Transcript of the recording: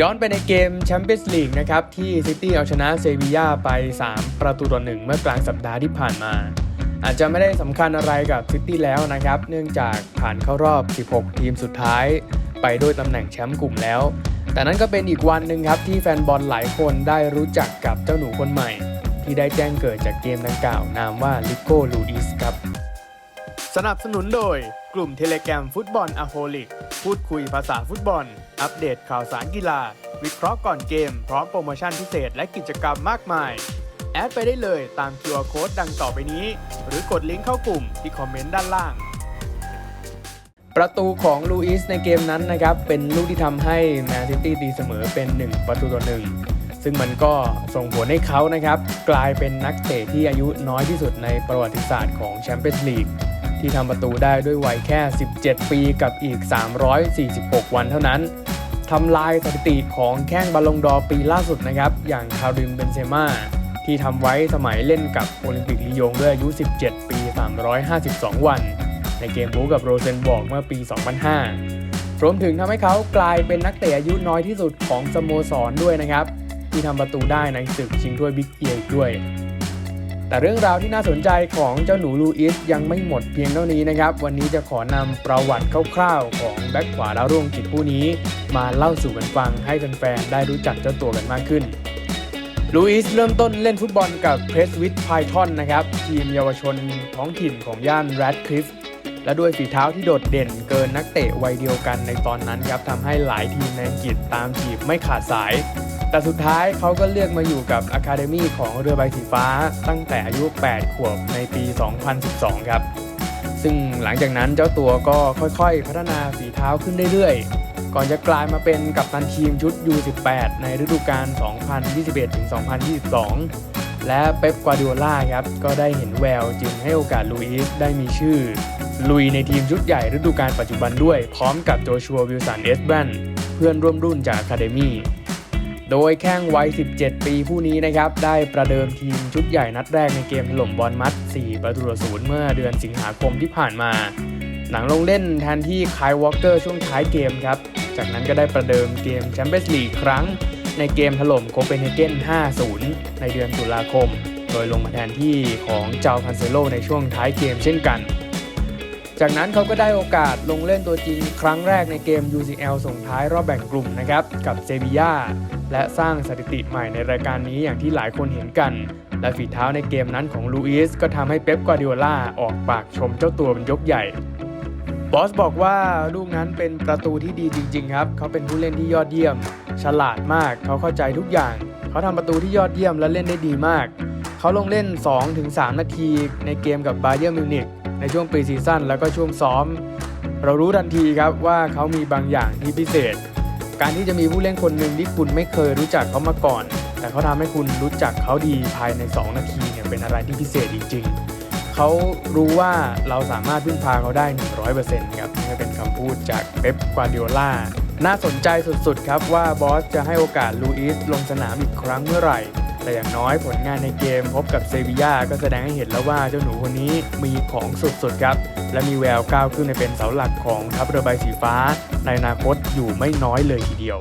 ย้อนไปในเกมแชมเปี้ยนส์ลีกนะครับที่ซิตี้เอาชนะเซบีย่าไป 3 ประตูต่อหนึ่งเมื่อกลางสัปดาห์ที่ผ่านมา อาจจะไม่ได้สำคัญอะไรกับซิตี้แล้วนะครับ เนื่องจากผ่านเข้ารอบ 16 ทีมสุดท้าย ไปด้วยตำแหน่งแชมป์กลุ่มแล้ว แต่นั้นก็เป็นอีกวันหนึ่งครับที่แฟนบอลหลายคนได้รู้จักกับเจ้าหนูคนใหม่ ที่ได้แจ้งเกิดจากเกมดังกล่าวนามว่าลิโก้ลูอิสครับสนับสนุนโดยกลุ่มเทเลแกรมฟุตบอลอะโฮลิก พูดคุยภาษาฟุตบอล อัปเดตข่าวสารกีฬา วิเคราะห์ก่อนเกม พร้อมโปรโมชั่นพิเศษและกิจกรรมมากมาย แอดไปได้เลยตาม QR Code ดังต่อไปนี้ หรือกดลิงก์เข้ากลุ่มที่คอมเมนต์ด้านล่าง ประตูของลูอิสในเกมนั้นนะครับ เป็นลูกที่ทำให้แมนซิตี้ตีเสมอเป็น 1 ประตูต่อหนึ่งซึ่งมันก็ส่งผลให้เขานะครับ กลายเป็นนักเตะที่อายุน้อยที่สุดในประวัติศาสตร์ของแชมเปี้ยนส์ลีก ที่ทำประตูได้ด้วยวัยแค่ 17 ปีกับอีก 346 วันเท่านั้นทำลายสถิติของแข้งบอลลงดอร์ปีล่าสุดนะครับ อย่างคาริมเบนเซม่าที่ทำไว้สมัยเล่นกับโอลิมปิกลียงด้วยอายุ 17 ปี 352 วัน ในเกมบู๊กับโรเซนบอร์กเมื่อปี 2005 รวมถึงทำให้เขากลายเป็นนักเตะอายุน้อยที่สุดของสโมสรด้วยนะครับ ที่ทำประตูได้ในศึกชิงถ้วยบิ๊กเอียด้วย แต่เรื่องราวที่น่าสนใจของเจ้าหนูลูอิสยังไม่หมดเพียงเท่านี้นะครับ วันนี้จะขอนำประวัติคร่าวๆ ของแบ็คขวาดาวรุ่งกิจผู้นี้ มาเล่าสู่กันฟังให้แฟนๆได้รู้จักเจ้าตัวกันมากขึ้นลูอิสเริ่มต้นเล่นฟุตบอลกับเพรสวิทไพทอนนะครับ ทีมเยาวชนท้องถิ่นของย่านแรดคลิฟและด้วยฝีเท้าที่โดดเด่นเกินนักเตะวัยเดียวกันในตอนนั้นครับทำให้หลายทีมในอังกฤษตามจีบไม่ขาดสาย แต่สุดท้ายเขาก็เลือกมาอยู่กับอะคาเดมี่ของเรือใบสีฟ้าตั้งแต่อายุ 8 ขวบในปี 2012 ครับ ซึ่งหลังจากนั้นเจ้าตัวก็ค่อยๆ พัฒนาฝีเท้าขึ้นเรื่อยๆ ก่อนจะกลายมาเป็นกัปตันทีมชุด U18 ในฤดูกาล 2021-2022 และเป๊ป กวาดิโอล่าครับ ก็ได้เห็นแววจึงให้โอกาสลูอิสได้มีชื่อ ลุยในทีมชุดใหญ่ฤดูกาลปัจจุบันด้วย พร้อมกับโจชัววิลสันเอสแบนเพื่อนร่วมรุ่นจากอะคาเดมี่ โดยแข้งวัย 17 ปีผู้นี้นะครับได้ประเดิมทีมชุดใหญ่นัดแรกในเกมถล่มบอลมัด 4 ประตูต่อศูนย์เมื่อเดือนสิงหาคมที่ผ่านมาหลังลงเล่นแทนที่คายวอลเกอร์ช่วงท้ายเกมครับ จากนั้นก็ได้ประเดิมเกมแชมเปี้ยนส์ลีกครั้ง ในเกมถล่มโคเปนเฮเกน 5-0 ในเดือนตุลาคม โดยลงมาแทนที่ของเจ้าคันเซโลในช่วงท้ายเกมเช่นกันจากนั้นเขาก็ได้โอกาสลงเล่นตัวจริงครั้งแรกในเกม UCL ส่งท้ายรอบแบ่งกลุ่มนะครับ กับเซบีย่า และสร้างสถิติใหม่ในรายการนี้อย่างที่หลายคนเห็นกัน และฝีเท้าในเกมนั้นของลูอิสก็ทำให้เป๊ปกวาดิโอล่าออกปากชมเจ้าตัวเป็นยกใหญ่บอสบอกว่าลูกนั้นเป็นประตูที่ดีจริง ๆ ครับ เขาเป็นผู้เล่นที่ยอดเยี่ยม ฉลาดมาก เขาเข้าใจทุกอย่าง เขาทำประตูที่ยอดเยี่ยมและเล่นได้ดีมาก เขาลงเล่น 2-3 นาทีในเกมกับบาเยอร์มิวนิกในช่วงปีซีซั่นแล้วก็ช่วงซ้อม เรารู้ทันทีครับว่าเขามีบางอย่างที่พิเศษ การที่จะมีผู้เล่นคนหนึ่งที่คุณไม่เคยรู้จักเขามาก่อน แต่เขาทำให้คุณรู้จักเขาดีภายใน 2 นาทีเนี่ยเป็นอะไรที่พิเศษจริงๆเขารู้ว่าเราสามารถพึ่งพาเขาได้ 100%ครับนี่เป็นคำพูดจากเป๊ปกวาดิโอล่าน่าสนใจสุดๆครับว่าบอสจะให้โอกาสลูอิสลงสนามอีกครั้งเมื่อไหร่ แต่อย่างน้อยผลงานในเกมพบกับเซบียาก็แสดงให้เห็นแล้วว่าเจ้าหนูคนนี้มีของสุดๆครับ และมีแววก้าวขึ้นในเป็นเสาหลักของทัพเรือใบสีฟ้า ในอนาคตอยู่ไม่น้อยเลยทีเดียว